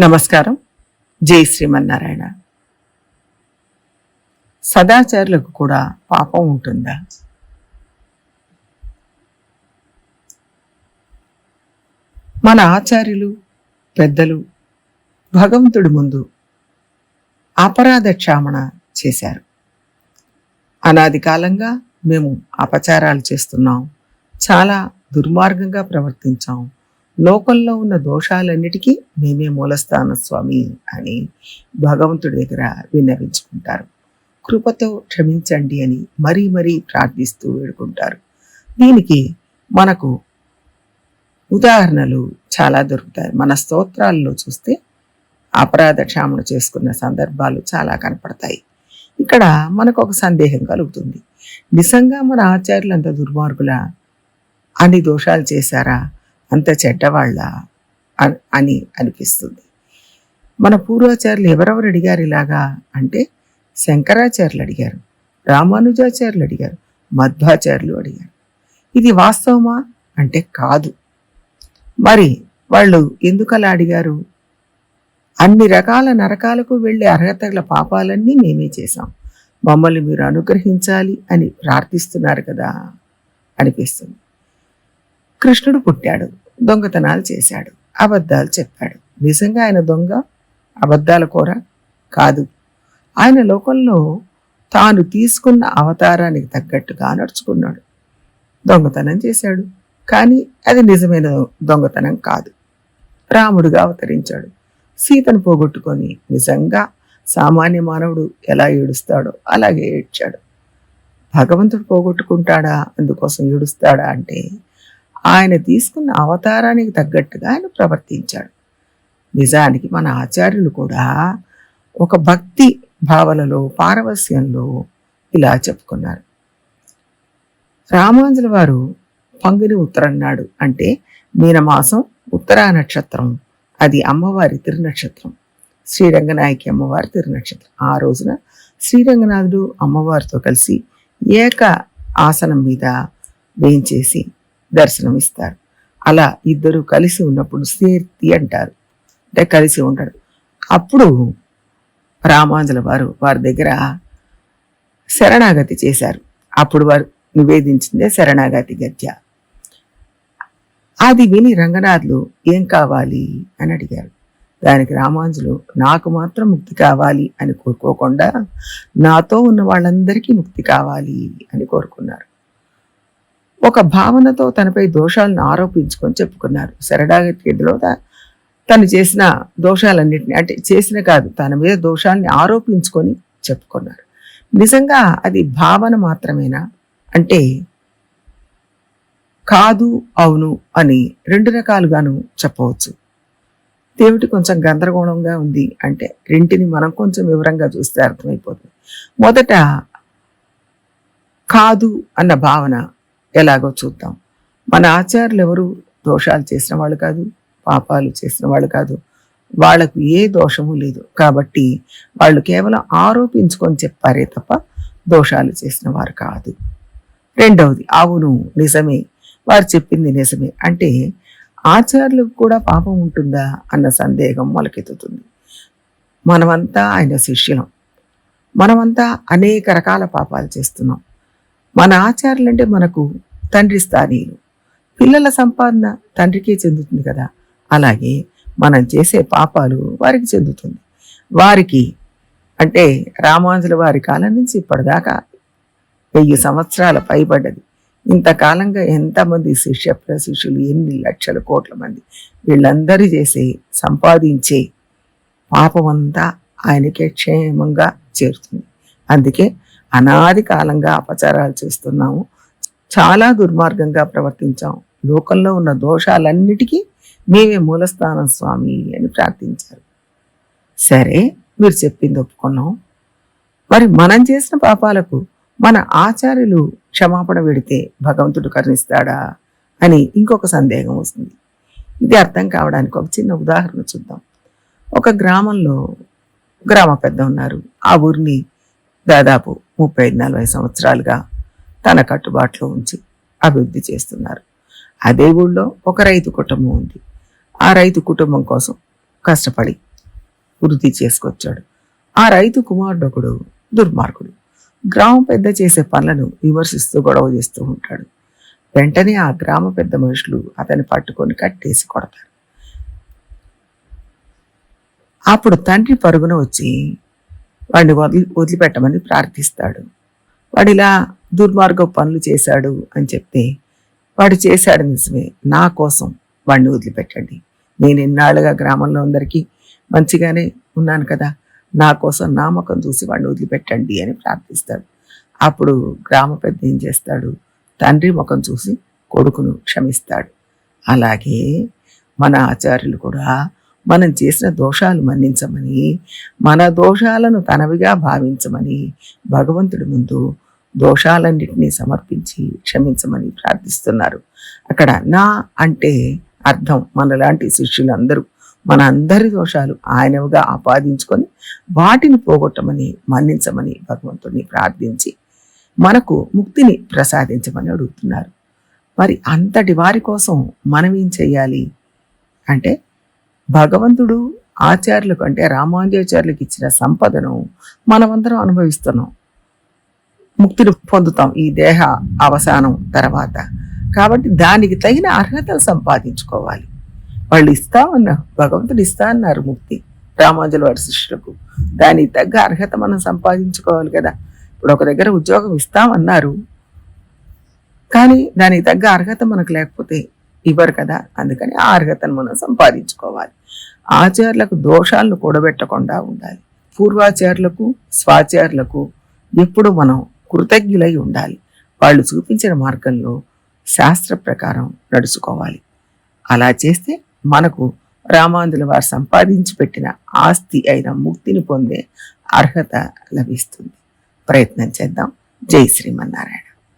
నమస్కారం. జై శ్రీమన్నారాయణ. సదాచారులకు కూడా పాపం ఉంటుందా? మన ఆచార్యులు పెద్దలు భగవంతుడి ముందు అపరాధ క్షామణ చేశారు. అనాది కాలంగా మేము అపచారాలు చేస్తున్నాం. చాలా దుర్మార్గంగా ప్రవర్తించాం. లోకంలో ఉన్న దోషాలన్నిటికీ మేమే మూలస్థాన స్వామి అని భగవంతుడి దగ్గర విన్నవించుకుంటారు. కృపతో క్షమించండి అని మరీ మరీ ప్రార్థిస్తూ వేడుకుంటారు. దీనికి మనకు ఉదాహరణలు చాలా దొరుకుతాయి. మన స్తోత్రాల్లో చూస్తే అపరాధ క్షామణ చేసుకున్న సందర్భాలు చాలా కనపడతాయి. ఇక్కడ మనకు ఒక సందేహం కలుగుతుంది. నిజంగా మన ఆచార్యులు అంత దుర్మార్గుల? అన్ని దోషాలు చేశారా? అంత చెడ్డవాళ్ళ అని అనిపిస్తుంది. మన పూర్వాచార్యులు ఎవరెవరు అడిగారు ఇలాగా అంటే శంకరాచార్యులు అడిగారు రామానుజాచార్యులు అడిగారు మధ్వాచార్యులు అడిగారు. ఇది వాస్తవమా అంటే కాదు. మరి వాళ్ళు ఎందుకు అలా అడిగారు? అన్ని రకాల నరకాలకు వెళ్ళే అర్హత గల పాపాలన్నీ మేమే చేశాం. మమ్మల్ని మీరు అనుగ్రహించాలి అని ప్రార్థిస్తున్నారు కదా అనిపిస్తుంది. కృష్ణుడు పుట్టాడు దొంగతనాలు చేశాడు అబద్ధాలు చెప్పాడు. నిజంగా ఆయన దొంగ? అబద్ధాల కూర? కాదు. ఆయన లోకంలో తాను తీసుకున్న అవతారానికి తగ్గట్టుగా నడుచుకున్నాడు. దొంగతనం చేశాడు. కానీ అది నిజమైన దొంగతనం కాదు. రాముడుగా అవతరించాడు. సీతను పోగొట్టుకొని నిజంగా సామాన్య మానవుడు ఎలా ఏడుస్తాడో అలాగే ఏడ్చాడు. భగవంతుడు పోగొట్టుకుంటాడా? అందుకోసం ఏడుస్తాడా అంటే ఆయన తీసుకున్న అవతారానికి తగ్గట్టుగా ఆయన ప్రవర్తించాడు. నిజానికి మన ఆచార్యులు కూడా ఒక భక్తి భావనలో పారవస్యంలో ఇలా చెప్పుకున్నారు. రామాంజుల వారు పంగుని ఉత్తరన్నాడు అంటే మీనమాసం ఉత్తరా నక్షత్రం అది అమ్మవారి తిరునక్షత్రం శ్రీరంగనాయకి అమ్మవారి తిరునక్షత్రం. ఆ రోజున శ్రీరంగనాథుడు అమ్మవారితో కలిసి ఏక ఆసనం మీద వేయించేసి దర్శనమిస్తారు. అలా ఇద్దరు కలిసి ఉన్నప్పుడు సేర్తి అంటారు. అంటే కలిసి ఉంటాడు. అప్పుడు రామాంజల వారు వారి దగ్గర శరణాగతి చేశారు. అప్పుడు వారు నివేదించిందే శరణాగతి గద్య. అది విని రంగనాథులు ఏం కావాలి? అని అడిగారు. దానికి రామాంజులు నాకు మాత్రం ముక్తి కావాలి అని కోరుకోకుండా నాతో ఉన్న వాళ్ళందరికీ ముక్తి కావాలి అని కోరుకున్నారు. ఒక భావనతో తనపై దోషాలను ఆరోపించుకొని చెప్పుకున్నారు. శరణాగతి తను చేసిన దోషాలన్నింటినీ అంటే చేసిన కాదు తన మీద దోషాల్ని ఆరోపించుకొని చెప్పుకున్నారు. నిజంగా అది భావన మాత్రమేనా? అంటే కాదు అవును అని రెండు రకాలుగాను చెప్పవచ్చు. దేవుడి కొంచెం గందరగోళంగా ఉంది అంటే రెంటిని మనం కొంచెం వివరంగా చూస్తే అర్థమైపోతుంది. మొదట కాదు అన్న భావన ఎలాగో చూద్దాం. మన ఆచార్యులు ఎవరు దోషాలు చేసిన వాళ్ళు కాదు పాపాలు చేసిన వాళ్ళు కాదు. వాళ్ళకు ఏ దోషము లేదు. కాబట్టి వాళ్ళు కేవలం ఆరోపించుకొని చెప్పారే తప్ప దోషాలు చేసిన వారు కాదు. రెండవది అవును నిజమే. వారు చెప్పింది నిజమే. అంటే ఆచార్యులకు కూడా పాపం ఉంటుందా అన్న సందేహం మొలకెత్తుతుంది. మనమంతా ఆయన శిష్యులం. మనమంతా అనేక రకాల పాపాలు చేస్తున్నాం. మన ఆచారాలు అంటే మనకు తండ్రి స్థానీయులు. పిల్లల సంపాదన తండ్రికే చెందుతుంది కదా. అలాగే మనం చేసే పాపాలు వారికి చెందుతుంది. వారికి అంటే రామాంజుల వారి కాలం నుంచి ఇప్పటిదాకా వెయ్యి సంవత్సరాల పైబడ్డది. ఇంతకాలంగా ఎంతమంది శిష్య ప్రశిష్యులు ఎన్ని లక్షల కోట్ల మంది వీళ్ళందరూ చేసే సంపాదించే పాపమంతా ఆయనకే క్షేమంగా చేరుతుంది. అందుకే అనాది కాలంగా అపచారాలు చేస్తున్నాము. చాలా దుర్మార్గంగా ప్రవర్తించాం లోకంలో ఉన్న దోషాలన్నిటికీ మేమే మూలస్థానం స్వామి అని ప్రార్థించారు. సరే మీరు చెప్పింది ఒప్పుకున్నాం. మరి మనం చేసిన పాపాలకు మన ఆచార్యులు క్షమాపణ పెడితే భగవంతుడు కరుణిస్తాడా అని ఇంకొక సందేహం వస్తుంది. ఇది అర్థం కావడానికి ఒక చిన్న ఉదాహరణ చూద్దాం. ఒక గ్రామంలో గ్రామ పెద్ద ఉన్నారు. ఆ ఊరిని దాదాపు ముప్పై ఐదు నలభై సంవత్సరాలుగా తన కట్టుబాట్లో ఉంచి అభివృద్ధి చేస్తున్నారు. అదే ఊళ్ళో ఒక రైతు కుటుంబం ఉంది. ఆ రైతు కుటుంబం కోసం కష్టపడి వృద్ధి చేసుకొచ్చాడు. ఆ రైతు కుమారుడు ఒకడు దుర్మార్గుడు. గ్రామం పెద్ద చేసే పనులను విమర్శిస్తూ గొడవ చేస్తూ ఉంటాడు. వెంటనే ఆ గ్రామ పెద్ద మనుషులు అతన్ని పట్టుకొని కట్టేసి కొడతారు. అప్పుడు తండ్రి పరుగున వచ్చి వాడిని వదిలి వదిలిపెట్టమని ప్రార్థిస్తాడు. వాడు ఇలా దుర్మార్గ పనులు చేశాడు అని చెప్తే వాడు చేశాడు నిజమే నా కోసం వాడిని వదిలిపెట్టండి. నేను ఎన్నాళ్ళుగా గ్రామంలో అందరికీ మంచిగానే ఉన్నాను కదా నా కోసం నా ముఖం చూసి వాడిని వదిలిపెట్టండి అని ప్రార్థిస్తాడు. అప్పుడు గ్రామ పెద్ద ఏం చేస్తాడు తండ్రి ముఖం చూసి కొడుకును క్షమిస్తాడు. అలాగే మన ఆచార్యులు కూడా మనం చేసిన దోషాలు మన్నించమని మన దోషాలను తనవిగా భావించమని భగవంతుడి ముందు దోషాలన్నింటినీ సమర్పించి క్షమించమని ప్రార్థిస్తున్నారు. అక్కడ నా అంటే అర్థం మనలాంటి శిష్యులందరూ మన అందరి దోషాలు ఆయనవుగా ఆపాదించుకొని వాటిని పోగొట్టమని మన్నించమని భగవంతుడిని ప్రార్థించి మనకు ముక్తిని ప్రసాదించమని అడుగుతున్నారు. మరి అంతటి వారి కోసం మనం ఏం చేయాలి? అంటే భగవంతుడు ఆచార్యులకు అంటే రామానుజాచార్యులకు ఇచ్చిన సంపదను మనమందరం అనుభవిస్తున్నాం. ముక్తిని పొందుతాం ఈ దేహ అవసానం తర్వాత. కాబట్టి దానికి తగిన అర్హతలు సంపాదించుకోవాలి. వాళ్ళు ఇస్తామన్న భగవంతుడు ఇస్తా అన్నారు ముక్తి. రామాంజల వారి శిష్యులకు. దానికి తగ్గ అర్హత మనం సంపాదించుకోవాలి కదా. ఇప్పుడు ఒక దగ్గర ఉద్యోగం ఇస్తామన్నారు. కానీ దానికి తగ్గ అర్హత మనకు లేకపోతే ఇవ్వరు కదా. అందుకని ఆ అర్హతను మనం సంపాదించుకోవాలి. ఆచార్యులకు దోషాలను కూడబెట్టకుండా ఉండాలి. పూర్వాచారులకు స్వాచారులకు ఎప్పుడు మనం కృతజ్ఞులై ఉండాలి. వాళ్ళు చూపించిన మార్గంలో శాస్త్ర ప్రకారం నడుచుకోవాలి. అలా చేస్తే మనకు రామాందుల వారు సంపాదించి పెట్టిన ఆస్తి అయిన ముక్తిని పొందే అర్హత లభిస్తుంది. ప్రయత్నం చేద్దాం. జై శ్రీమన్నారాయణ.